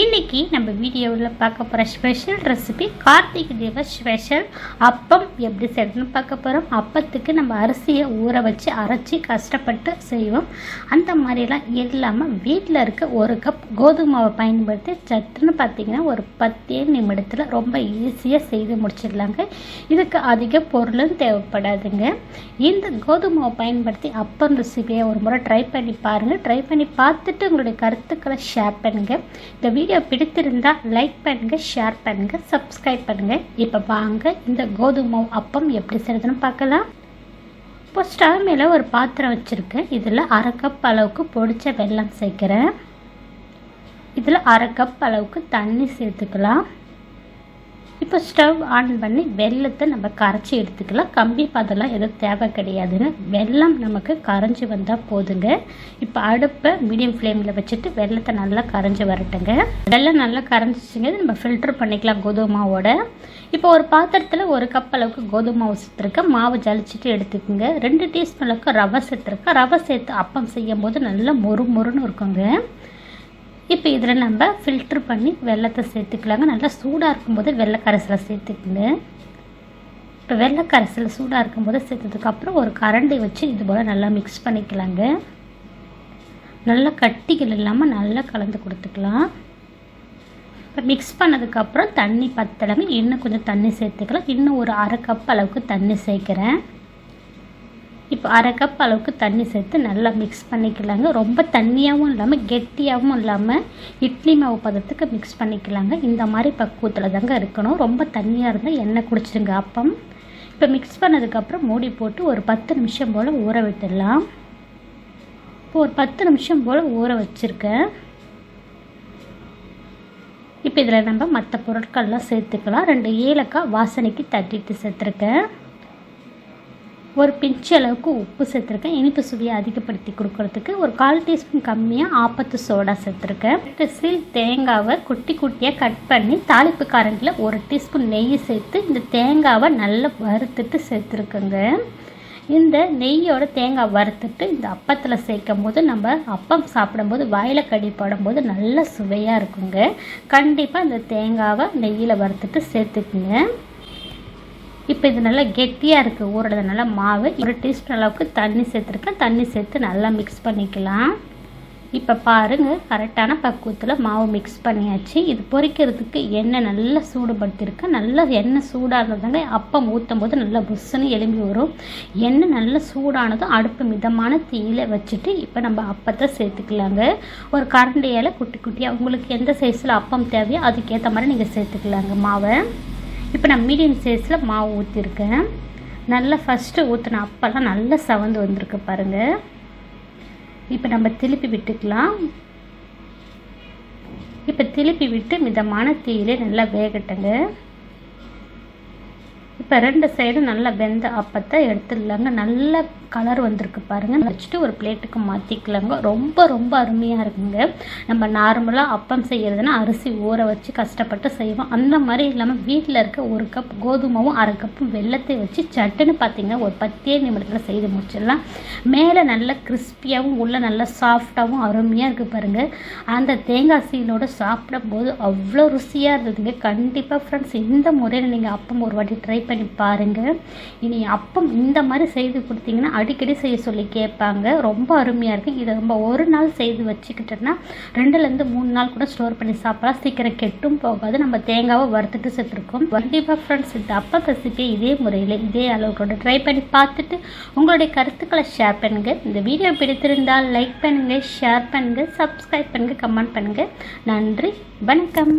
இன்றைக்கி நம்ம வீடியோவில் பார்க்க போகிற ஸ்பெஷல் ரெசிபி கார்த்திகை தீப ஸ்பெஷல் அப்பம் எப்படி செய்யணும்னு பார்க்க போகிறோம் அப்பத்துக்கு நம்ம அரிசியை ஊற வச்சு அரைச்சி கஷ்டப்பட்டு செய்வோம். அந்த மாதிரிலாம் இல்லாமல் வீட்டில் இருக்க ஒரு கப் கோதுமாவை பயன்படுத்தி சட்டுன்னு பார்த்தீங்கன்னா ஒரு பத்தே நிமிடத்தில் ரொம்ப ஈஸியாக செய்து முடிச்சிடலாங்க. இதுக்கு அதிக பொருளும் தேவைப்படாதுங்க. இந்த கோதுமை பயன்படுத்தி அப்பம் ரெசிபியை ஒரு முறை ட்ரை பண்ணி பாருங்கள் ட்ரை பண்ணி பார்த்துட்டு உங்களுடைய கருத்துக்களை ஷேர் பண்ணுங்கள் இந்த வீடியோ பிடித்திருந்தால் லைக் பண்ணுங்கள் ஷேர் பண்ணுங்கள் சப்ஸ்கிரைப் பண்ணுங்கள் இப்போ வாங்க இந்த கோதுமை அப்பம் எப்படி செய்யறதுன்னு பார்க்கலாம். இப்போ ஸ்டவ் மேலே ஒரு பாத்திரம் வச்சுருக்கேன். இதில் அரை கப் அளவுக்கு பொடிச்ச வெல்லம் சேர்க்குறேன். இதில் அரை கப் அளவுக்கு தண்ணி சேர்த்துக்கலாம். இப்போ ஸ்டவ் ஆன் பண்ணி வெள்ளத்தை நம்ம கரைச்சி எடுத்துக்கலாம். கம்பி பாதெல்லாம் எதுவும் தேவை கிடையாதுங்க. வெல்லம் நமக்கு கரைஞ்சி வந்தால் போதுங்க. இப்போ அடுப்பை மீடியம் ஃப்ளேமில் வச்சுட்டு வெள்ளத்தை நல்லா கரைஞ்சி வரட்டுங்க. வெள்ளம் நல்லா கரைஞ்சிச்சிங்க. நம்ம ஃபில்டர் பண்ணிக்கலாம் கோதுமை மாவோட. இப்போ ஒரு பாத்திரத்தில் ஒரு கப் அளவுக்கு கோதுமை மாவு சேர்த்துருக்கேன். மாவு ஜலிச்சிட்டு எடுத்துக்கோங்க. ரெண்டு டீஸ்பூன் அளவுக்கு ரவை சேர்த்துருக்கேன். ரவை சேர்த்து அப்பம் செய்யும் போது நல்லா மொறு மொறுன்னு இருக்குங்க. இப்போ இதில் நம்ம ஃபில்ட்ரு பண்ணி வெள்ளத்தை சேர்த்துக்கலாங்க. நல்லா சூடாக இருக்கும்போது வெள்ளை கரைசலை சேர்த்துக்குங்க. இப்போ வெள்ளை கரைசல் சூடாக இருக்கும்போது சேர்த்ததுக்கப்புறம் ஒரு கரண்டி வச்சு இது போல் நல்லா மிக்ஸ் பண்ணிக்கலாங்க. நல்லா கட்டிகள் இல்லாமல் நல்லா கலந்து கொடுத்துக்கலாம். இப்போ மிக்ஸ் பண்ணதுக்கப்புறம் தண்ணி பத்தளவு இன்னும் கொஞ்சம் தண்ணி சேர்த்துக்கலாம். இன்னும் ஒரு அரை கப் அளவுக்கு தண்ணி சேர்க்குறேன். இப்போ அரை கப் அளவுக்கு தண்ணி சேர்த்து நல்லா மிக்ஸ் பண்ணிக்கலாங்க. ரொம்ப தண்ணியாகவும் இல்லாமல் கெட்டியாகவும் இல்லாமல் இட்லி மாவு பதத்துக்கு மிக்ஸ் பண்ணிக்கலாங்க. இந்த மாதிரி பக்குவத்தில் தாங்க இருக்கணும். ரொம்ப தண்ணியாக இருந்தால் எண்ணெய் குடிச்சிடுங்க அப்பம். இப்போ மிக்ஸ் பண்ணதுக்கப்புறம் மூடி போட்டு ஒரு பத்து நிமிஷம் போல் ஊற விட்டுடலாம். இப்போ ஒரு பத்து நிமிஷம் போல் ஊற வச்சுருக்கேன். இப்போ இதில் நம்ம மற்ற பொருட்கள்லாம் சேர்த்துக்கலாம். ரெண்டு ஏலக்காய் வாசனைக்கு தட்டிட்டு சேர்த்துருக்கேன். ஒரு பிஞ்சு அளவுக்கு உப்பு சேர்த்துருக்கேன். இனிப்பு சுவையை அதிகப்படுத்தி கொடுக்கறதுக்கு ஒரு கால் டீஸ்பூன் கம்மியாக ஆப்பத்து சோடா சேர்த்துருக்கேன். சில் தேங்காவை குட்டி குட்டியாக கட் பண்ணி தாளிப்பு காரண்டில் ஒரு டீஸ்பூன் நெய் சேர்த்து இந்த தேங்காவை நல்லா வறுத்துட்டு சேர்த்துருக்குங்க. இந்த நெய்யோட தேங்காய் வறுத்துட்டு இந்த அப்பத்தில் சேர்க்கும் போது நம்ம அப்பம் சாப்பிடும்போது வாயில் கடி போடும்போது நல்ல சுவையாக இருக்குங்க. கண்டிப்பாக இந்த தேங்காவை நெய்யில் வறுத்துட்டு சேர்த்துக்குங்க. இப்போ இது நல்லா கெட்டியாக இருக்குது ஊறுறதுனால மாவு. ஒரு டீஸ்பூன் அளவுக்கு தண்ணி சேர்த்துருக்கேன். தண்ணி சேர்த்து நல்லா மிக்ஸ் பண்ணிக்கலாம். இப்போ பாருங்கள் கரெக்டான பக்குவத்தில் மாவு மிக்ஸ் பண்ணியாச்சு. இது பொரிக்கிறதுக்கு எண்ணெய் நல்லா சூடுபடுத்தியிருக்கேன் நல்லா எண்ணெய் சூடானதாங்க அப்பம் ஊற்றும் போது நல்லா புஷ்ஷுன்னு எலும்பி வரும். எண்ணெய் நல்லா சூடானதும் அடுப்பு மிதமான தீயில வச்சுட்டு இப்போ நம்ம அப்பத்தை சேர்த்துக்கலாங்க. ஒரு கரண்டியால் குட்டி குட்டியாக உங்களுக்கு எந்த சைஸில் அப்பம் தேவையோ அதுக்கேற்ற மாதிரி நீங்கள் சேர்த்துக்கலாங்க மாவை. இப்போ நான் மீடியம் சைஸில் மாவு ஊற்றிருக்கேன் நல்லா ஃபஸ்ட்டு ஊற்றின அப்பெல்லாம் நல்லா சவந்து வந்திருக்கு பாருங்கள் இப்போ நம்ம திருப்பி விட்டுக்கலாம். இப்போ திருப்பி விட்டு மிதமான தீயிலே நல்லா வேகட்டுங்க. இப்போ ரெண்டு சைடும் நல்லா வெந்த அப்பத்தை எடுத்துடலாங்க. நல்ல கலர் வந்திருக்கு பாருங்கள் வச்சுட்டு ஒரு பிளேட்டுக்கு மாற்றிக்கலாங்க ரொம்ப ரொம்ப அருமையாக இருக்குங்க. நம்ம நார்மலாக அப்பம் செய்கிறதுனா அரிசி ஊற வச்சு கஷ்டப்பட்டு செய்வோம். அந்த மாதிரி இல்லாமல் வீட்டில் இருக்க ஒரு கப் கோதுமாவும் அரை கப்பும் வெள்ளத்தை வச்சு சட்டுன்னு பார்த்தீங்கன்னா ஒரு பத்தே நிமிடத்தில் செய்து முடிச்சிடலாம். மேலே நல்லா கிறிஸ்பியாகவும் உள்ளே நல்லா சாஃப்டாகவும் அருமையாக இருக்குது பாருங்கள் அந்த தேங்காய் சீலோடு சாப்பிடும்போது அவ்வளோ ருசியாக இருந்ததுங்க. கண்டிப்பாக ஃப்ரெண்ட்ஸ் இந்த முறையில் நீங்கள் அப்பம் ஒரு வாட்டி ட்ரை பண்ணி பாருங்கள் இனி அப்பம் இந்த மாதிரி செய்து கொடுத்தீங்கன்னா அடிக்கடி செய்ய சொல்லி கேட்பாங்க. ரொம்ப அருமையாக இருக்குது இதை நம்ம ஒரு நாள் செய்து வச்சுக்கிட்டோன்னா ரெண்டுலேருந்து மூணு நாள் கூட ஸ்டோர் பண்ணி சாப்பிடலாம். சீக்கிரம் கெட்டும் போகாது. நம்ம தேங்காவை வறுத்துட்டு செத்துருக்கோம். கண்டிப்பாக ஃப்ரெண்ட்ஸ் இந்த அப்பம் ரெசிபியை இதே முறையில் இதே அளவுக்கோட ட்ரை பண்ணி பார்த்துட்டு உங்களுடைய கருத்துக்களை ஷேர் பண்ணுங்கள் இந்த வீடியோ பிடித்திருந்தால் லைக் பண்ணுங்கள் ஷேர் பண்ணுங்கள் சப்ஸ்கிரைப் பண்ணுங்கள் கமெண்ட் பண்ணுங்கள் நன்றி வணக்கம்.